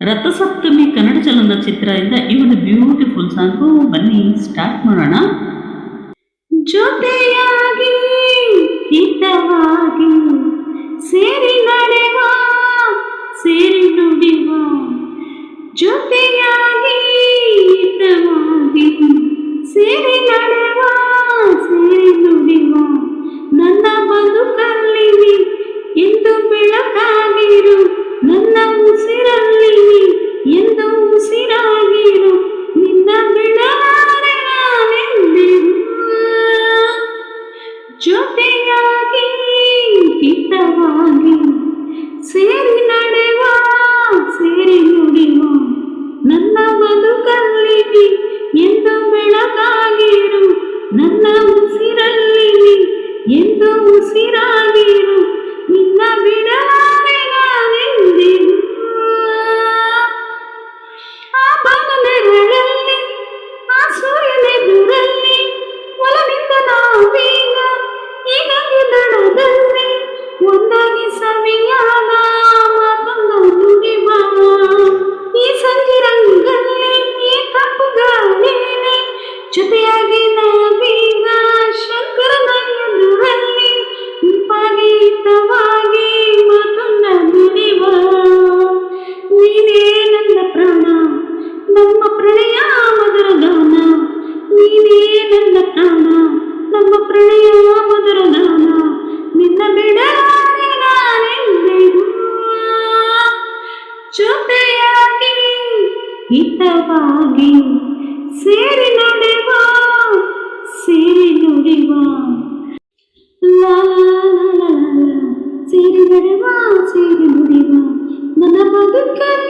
ರಥಸಪ್ತಮಿ ಕನ್ನಡ ಚಲನಚಿತ್ರದಿಂದ ಈ ಒಂದು beautiful song ಬನ್ನಿ ಸ್ಟಾರ್ಟ್ ಮಾಡೋಣ. ಜೊತೆಯಾಗಿ ಹಿತವಾಗಿ ಉಸಿರಾ ನಮ್ಮ ಪ್ರಣಯ ಮಧುರ ಗಾನ ನಿನ್ನ ಬಿಡಲಾರೆ ನಾನೆಂದೆಗೂ ಜೊತೆಯಾಗಿ ಹಿತವಾಗಿ ಸೇರಿ ನಡೆವ, ಸೇರಿ ನುಡಿವ. ಸೇರಿ ನಡೆವ, ಸೇರಿ ನುಡಿವ. ನನ್ನ ಬದುಕಲ್ಲಿ